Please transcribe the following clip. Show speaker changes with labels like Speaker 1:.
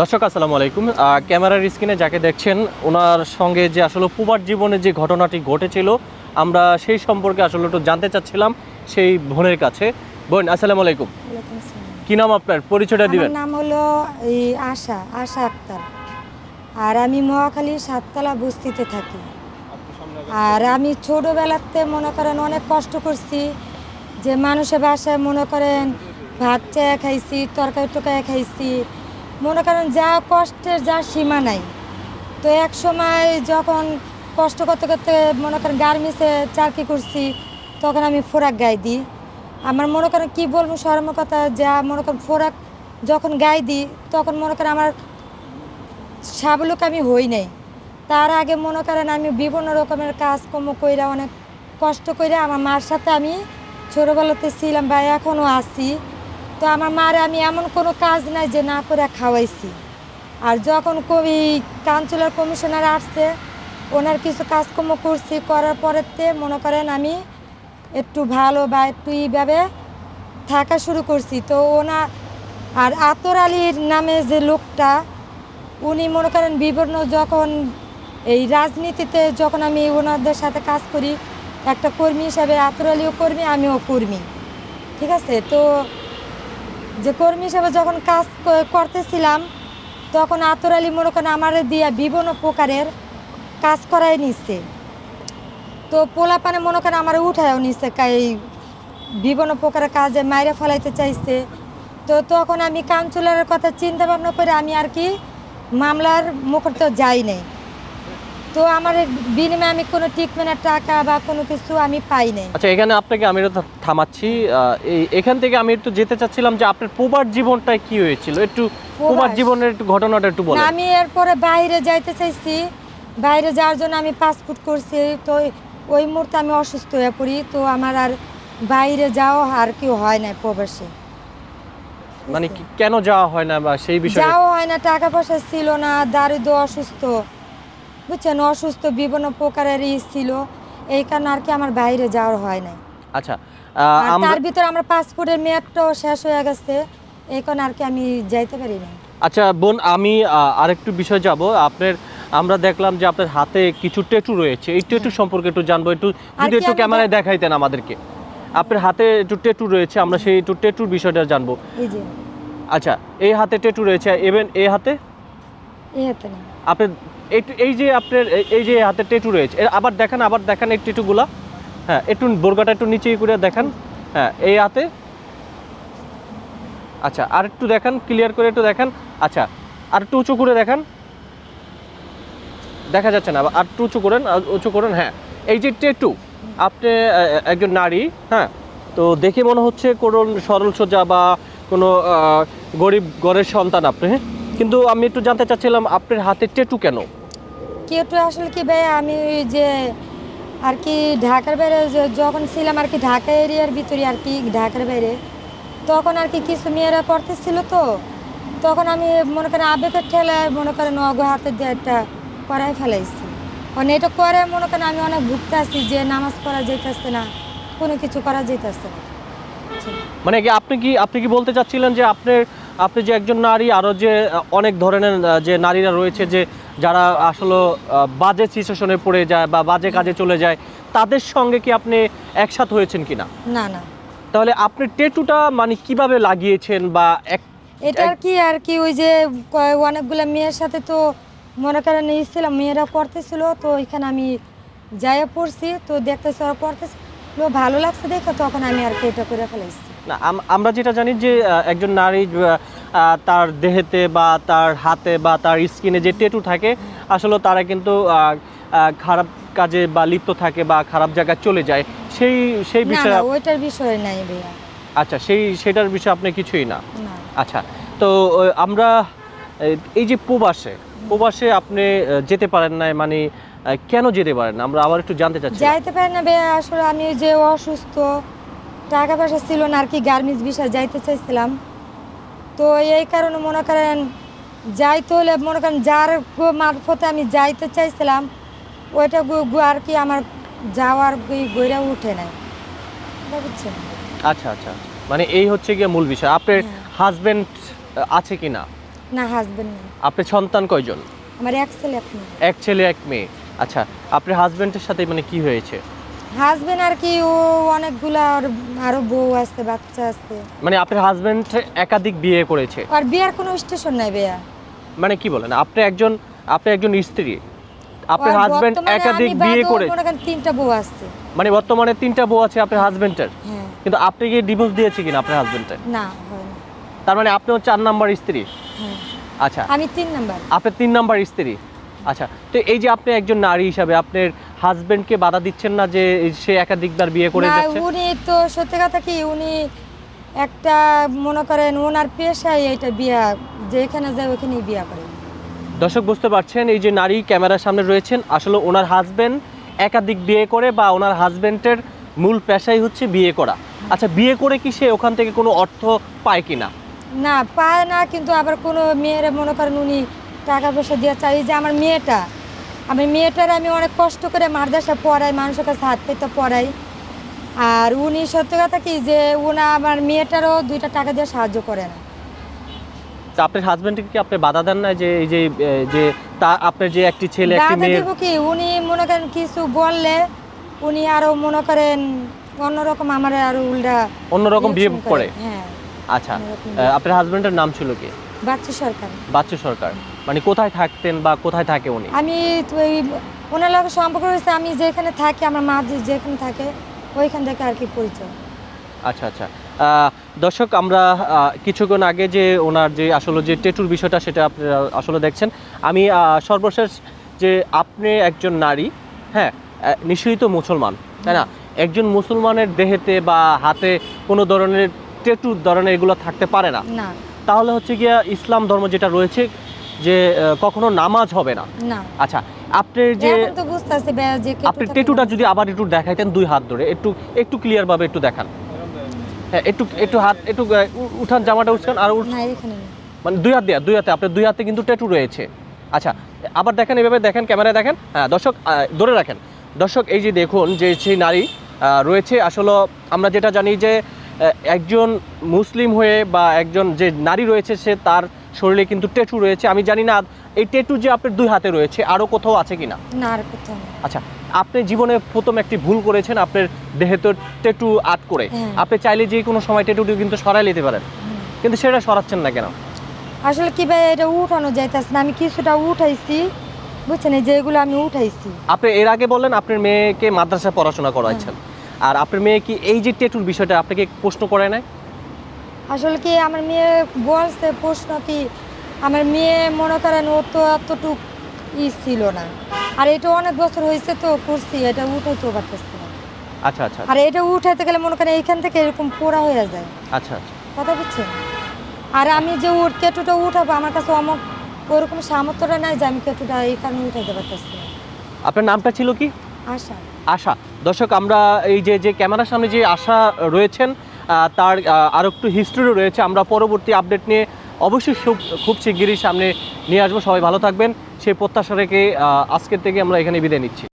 Speaker 1: দর্শক আসসালামু আলাইকুম। ক্যামেরার স্ক্রিনে যাকে দেখছেন ওনার সঙ্গে যে আসলে পুবার জীবনে যে ঘটনাটি ঘটেছিল আমরা সেই সম্পর্কে আসলে একটু জানতে চাচ্ছিলাম সেই বোনের কাছে। বোন আসসালামু আলাইকুম। কি নাম আপনার? পরিচয়টা দিবেন।
Speaker 2: নাম হলো এই আশা আশা আক্তার। আর আমি মহাখালী সাততলা বস্তিতে থাকি। আর আমি ছোটোবেলাতে মনে করেন অনেক কষ্ট করছি যে মানুষের বাসায় মনে করেন ভাত চেয়ে খাইছি তরকারি টরকারি খাইছি মনে করেন যা কষ্টের, যা সীমা নাই। তো এক সময় যখন কষ্ট করতে করতে মনে করেন গার্মেন্টসে চাকরি করছি, তখন আমি ফোরাক গায়ে দিই। আমার মনে করেন কী বলব শরম কথা, যা মনে করেন ফোরাক যখন গায়ে দিই, তখন মনে করেন আমার স্বাবলক আমি হই নাই। তার আগে মনে করেন আমি বিভিন্ন রকমের কাজকর্ম কইরা, অনেক কষ্ট করে আমার মার সাথে আমি ছোটোবেলাতে ছিলাম বা এখনও আছি। তো আমার মারে আমি এমন কোনো কাজ নাই যে না করে খাওয়াইছি। আর যখন কবি কাউন্সিলর কমিশনার আসছে, ওনার কিছু কাজকর্ম করছি, করার পরেতে মনে করেন আমি একটু ভালো বা একটু এইভাবে থাকা শুরু করছি। তো ওনার আর আতর আলীর নামে যে লোকটা, উনি মনে করেন বিভিন্ন যখন এই রাজনীতিতে যখন আমি ওনাদের সাথে কাজ করি, একটা কর্মী হিসাবে আতর আলীও কর্মী, আমিও কর্মী। ঠিক আছে? তো যে কর্মী হিসাবে যখন কাজ করতেছিলাম, তখন আতর আলী মনে করেন আমার দিয়া বিভিন্ন প্রকারের কাজ করাই নিচ্ছে তো পোলা পানে মনে করেন আমার উঠায়ও নিচ্ছে এই বিভিন্ন প্রকারের কাজে মাইরে ফেলাইতে চাইছে। তো তখন আমি কাউন্সিলরের কথা চিন্তা ভাবনা করে আমি আর কি মামলার মুখর তো যাই নাই। তো আমার বিনিময়ে আমি কোনো ট্রিটমেন্টের টাকা বা কোনো কিছু আমি পাই নাই।
Speaker 1: আচ্ছা এখানে আপনাকে আমি থামাচ্ছি এই এখান থেকে আমি একটু যেতে চাচ্ছিলাম যে আপনার পুবার জীবনটায় কি হয়েছিল? একটু পুবার জীবনের একটু ঘটনাটা একটু বলেন।
Speaker 2: আমি এরপরে বাইরে যাইতে চাইছি। বাইরে যাওয়ার জন্য আমি পাসপোর্ট করছি তো ওই মুহূর্তে আমি অসুস্থ হয়ে পড়ি তো আমার আর বাইরে যাওয়া আর কেউ হয় না প্রবাসে।
Speaker 1: মানে কেন যাওয়া হয় না বা সেই বিষয়ে?
Speaker 2: যাওয়া হয় না টাকা পয়সা ছিল না দারিদ্র অসুস্থ। বুঝছেন অসুস্থ বিভিন্ন প্রকারের ই ছিল। এই কারণে আর কি আমার বাইরে যাওয়ার হয় নাই।
Speaker 1: আচ্ছা
Speaker 2: আর তার ভিতরে আমার পাসপোর্টের মেয়াদটাও শেষ হয়ে গেছে। এই কারণে আর কি আমি যাইতে পারি না
Speaker 1: আচ্ছা বোন আমি আরেকটু বিষয় যাব। আপনার আমরা দেখলাম যে আপনার হাতে কিছু টেটু রয়েছে। এই টেটু সম্পর্কে একটু জানব। একটু যদি একটু ক্যামেরায় দেখাইতেন আমাদেরকে। আপনার হাতে একটু টেটু রয়েছে আমরা সেই একটু টেটুর বিষয়টা জানব। আচ্ছা এই হাতে টেটু রয়েছে এবং এই হাতে?
Speaker 2: এই হাতে না।
Speaker 1: আপনার এই এই যে আপনার এই- এই যে হাতে টেটু রয়েছে আবার দেখান আবার দেখান এই টেটুগুলা হ্যাঁ একটু বোরগাটা একটু নিচে করে দেখান। হ্যাঁ এই হাতে। আচ্ছা আর একটু দেখান ক্লিয়ার করে একটু দেখান। আচ্ছা আর একটু উঁচু করে দেখান। দেখা যাচ্ছে না আর একটু উঁচু করেন উঁচু করেন হ্যাঁ। এই যে টেটু আপনি একজন নারী হ্যাঁ তো দেখে মনে হচ্ছে কোনো সরল সোজা বা কোনো গরিব ঘরের সন্তান আপনি হ্যাঁ। কিন্তু আমি একটু জানতে চাচ্ছিলাম আপনার হাতে টেটু কেন?
Speaker 2: কেটু আসলে কি ভাই আমি ওই যে আর কি ঢাকার বাইরে যখন ছিলাম আর কি ঢাকা এরিয়ার ভিতরে আর কি ঢাকার বাইরে তখন আর কি কিছু মেয়েরা পড়তেছিল তো তখন আমি মনে করেন আবেগের ঠেলায় মনে করেন অগ হাতে একটা করাই ফেলাইছি। মানে এটা করে মনে করেন আমি অনেক ভুগতে আছি যে নামাজ পড়া যেতেছে না কোনো কিছু করা যেতেছে না।
Speaker 1: মানে কি আপনি কি আপনি কি বলতে চাচ্ছিলেন যে আপনার আপনি যে একজন নারী আরও যে অনেক ধরনের যে নারীরা রয়েছে যে যারা আসলে বাজে সিচুয়েশনে পড়ে যায় বা বাজে কাজে চলে যায় তাদের সঙ্গে কি আপনি একসাথ হয়েছেন কিনা?
Speaker 2: না না।
Speaker 1: তাহলে আপনি টেটুটা মানে কীভাবে লাগিয়েছেন বা এক
Speaker 2: এটা কি আর কি ওই যে অনেকগুলো মেয়ের সাথে তো মনে করেন ইচ্ছিলাম মেয়েরা করতেছিল তো ওইখানে আমি যাইয়া পড়ছি তো দেখতেছি ওরা করতেছিল ভালো লাগছে দেখে তখন আমি আর কি এটা করে ফেলাইছি।
Speaker 1: না আমরা যেটা জানি যে একজন নারী তার দেহেতে বা তার হাতে বা তার স্কিনে যে টেটু থাকে আসলে তারা কিন্তু খারাপ কাজে বা লিপ্ত থাকে বা খারাপ জায়গায় চলে যায়। সেই সেই বিষয়ে
Speaker 2: ওইটার বিষয় নাই ভাইয়া।
Speaker 1: আচ্ছা সেই সেটার বিষয়ে আপনি কিছুই না? আচ্ছা তো আমরা এই যে প্রবাসে প্রবাসে আপনি যেতে পারেন না মানে কেন যেতে পারেন? আমরা আবার একটু জানতে চাচ্ছি।
Speaker 2: যাইতে পারেন না ভাইয়া আসলে আমি যে অসুস্থ টাকা পয়সা ছিল না আর কি গার্মেন্টস বিষয়ে যাইতে চাইছিলাম। তো এই কারণে মনে করেন যাইতে হলে মনে করেন যার মারফতে আমি যাইতে চাইছিলাম ওইটা আর কি আমার যাওয়ার গইরা উঠে নাই। বুঝছেন?
Speaker 1: আচ্ছা আচ্ছা মানে এই হচ্ছে গিয়ে মূল বিষয়। আপনার
Speaker 2: হ্যাঁ।
Speaker 1: হাজবেন্ড আছে কি না
Speaker 2: না হাজবেন্ড নেই।
Speaker 1: আপনার সন্তান কয়জন?
Speaker 2: আমার এক ছেলে এক মেয়ে।
Speaker 1: এক ছেলে এক মেয়ে। আচ্ছা আপনার হাজবেন্ডের সাথে মানে কি হয়েছে?
Speaker 2: হাজবেন্ড আর কি ও অনেকগুলা ওর আরও বউ আছে বাচ্চা আছে।
Speaker 1: মানে আপনার হাজবেন্ড একাধিক বিয়ে করেছে?
Speaker 2: আর বিয়ার কোনো স্টেশন নাই বেয়া
Speaker 1: মানে কি বলেন আপনি একজন আপনি একজন স্ত্রী। আপনার
Speaker 2: আর
Speaker 1: হাজবেন্ড একাধিক বিয়ে করে
Speaker 2: মনে তিনটা বউ আছে।
Speaker 1: মানে বর্তমানে তিনটা বউ আছে আপনার হাজবেন্ডের
Speaker 2: হ্যাঁ।
Speaker 1: কিন্তু আপনি কি ডিভোর্স দিয়েছে কিনা আপনার হাজবেন্ডের
Speaker 2: না
Speaker 1: তার মানে আপনিও চার নাম্বার স্ত্রী। আচ্ছা।
Speaker 2: আমি তিন নাম্বার।
Speaker 1: আপনার তিন নাম্বার স্ত্রী। আচ্ছা তো এই যে আপনি একজন নারী হিসাবে আপনার হাজবেন্ডকে বাধা দিচ্ছেন না যে সে একাধিকবার বিয়ে করে যাচ্ছে?
Speaker 2: উনি তো সত্যি কথা কি উনি একটা মনে করেন ওনার পেশায় এটা বিয়া যেখানে যায় ওখানেই বিয়া করে।
Speaker 1: দর্শক বুঝতে পারছেন এই যে নারী ক্যামেরার সামনে রয়েছেন আসলে ওনার হাজবেন্ড একাধিক বিয়ে করে বা ওনার হাজবেন্ডের মূল পেশাই হচ্ছে বিয়ে করা। আচ্ছা বিয়ে করে কি সে ওখান থেকে কোনো অর্থ পায় কিনা?
Speaker 2: না পায় না কিন্তু আবার কোনো মেয়েরা মনে করেন উনি টাকা পয়সা দিয়ে চাই যে আমার মেয়েটা আমার মেয়েটার আমি অনেক কষ্ট করে মারদাসা পড়াই মানুষের কাছে হাত পেতে পড়াই। আর উনি সত্যি কথা কি যে উনি আমার মেয়েটারও দুইটা টাকা দিয়ে সাহায্য করে না।
Speaker 1: তা আপনার হাজবেন্ডকে কি আপনি বাধা দেন না যে এই যে যে তা আপনার যে একটি ছেলে একটি মেয়ে?
Speaker 2: দিব কি? উনি মনে করেন কিছু বললে উনি আরও মনে করেন অন্যরকম আমার আরও উল্টা
Speaker 1: অন্যরকম বিহেভ করে।
Speaker 2: হ্যাঁ।
Speaker 1: আচ্ছা আপনার হাজবেন্ডের নাম ছিল কি?
Speaker 2: বাচ্চা সরকার।
Speaker 1: বাচ্চু সরকার। মানে কোথায় থাকতেন বা কোথায় থাকে উনি?
Speaker 2: আমি ওই ওনার লগে সম্পর্ক রয়েছে আমি যেখানে থাকি আমার মা যেখানে থাকে ওইখান থেকে আর কি পরিচয়।
Speaker 1: আচ্ছা আচ্ছা। দর্শক আমরা কিছুক্ষণ আগে যে ওনার যে আসলে যে টেটুর বিষয়টা সেটা আপনারা আসলে দেখছেন। আমি সর্বশেষ যে আপনি একজন নারী হ্যাঁ নিশ্চয়ই তো মুসলমান তাই না? একজন মুসলমানের দেহেতে বা হাতে কোনো ধরনের টেটু ধরনের এগুলো থাকতে পারে না। তাহলে হচ্ছে গিয়া ইসলাম ধর্ম যেটা রয়েছে যে কখনো নামাজ হবে না। আচ্ছা আপনি যে
Speaker 2: এখন তো বুঝতেছি যে
Speaker 1: আপনি টেটুটা যদি আবার একটু দেখাইতেন দুই হাত ধরে একটু একটু ক্লিয়ার ভাবে একটু দেখান। হ্যাঁ একটু একটু হাত একটু উঠান জামাটা উঠান আর মানে দুই হাত দেয়া দুই হাতে আপনার দুই হাতে কিন্তু ট্যাটু রয়েছে। আচ্ছা আবার দেখেন এভাবে দেখেন ক্যামেরায় দেখেন। হ্যাঁ দর্শক ধরে রাখেন। দর্শক এই যে দেখুন যে সেই নারী রয়েছে আসলে আমরা যেটা জানি যে একজন মুসলিম হয়ে বা একজন যে নারী রয়েছে সে তার শরীরে কিন্তু ট্যাটু রয়েছে। আমি জানি না এই ট্যাটু যে আপনার দুই হাতে রয়েছে আরও কোথাও আছে কিনা?
Speaker 2: না আর কোথাও
Speaker 1: আচ্ছা আপনি জীবনে প্রথম একটি ভুল করেছেন আপনার দেহে তো টেটু আট করে।
Speaker 2: হ্যাঁ।
Speaker 1: আপনি চাইলে যে কোনো সময় টেটুটি কিন্তু সরাই নিতে পারেন। কিন্তু সেটা সরাচ্ছেন না কেন?
Speaker 2: আসলে কি ভাই এটা উঠানো যাইতেছে না। আমি কিছুটা উঠাইছি বুঝছেন? এই যে আমি উঠাইছি।
Speaker 1: আপনি এর আগে বললেন আপনার মেয়েকে মাদ্রাসায় পড়াশোনা করাচ্ছেন আর আপনার মেয়ে কি এই যে টেটুর বিষয়টা আপনাকে প্রশ্ন করে নাই?
Speaker 2: আসলে কি আমার মেয়ে বলছে প্রশ্ন কি আমার মেয়ে মনে করেন ও তো এতটুক ই ছিল না। আর এটা অনেক বছর হয়েছে তো করছি এটা উঠাইতেও পারতেছি না।
Speaker 1: আচ্ছা আচ্ছা
Speaker 2: আর এটা উঠাইতে গেলে মনে করেন এইখান থেকে এরকম পোড়া হয়ে যায়।
Speaker 1: আচ্ছা আচ্ছা।
Speaker 2: কথা বুঝছেন আর আমি যে উঠ কেটুটা উঠাবো আমার কাছে অমক ওরকম সামর্থ্যটা নাই যে আমি কেটুটা এই কারণে উঠাইতে পারতেছি না।
Speaker 1: আপনার নামটা ছিল কি?
Speaker 2: আশা।
Speaker 1: দর্শক, আমরা এই যে যে ক্যামেরার সামনে যে আশা রয়েছেন তার আর একটু হিস্ট্রিও রয়েছে, আমরা পরবর্তী আপডেট নিয়ে অবশ্যই খুব খুব শিগগিরই সামনে নিয়ে আসব। সবাই ভালো থাকবেন। সেই প্রত্যাশা রেখে আজকের থেকে আমরা এখানে বিদায় নিচ্ছি।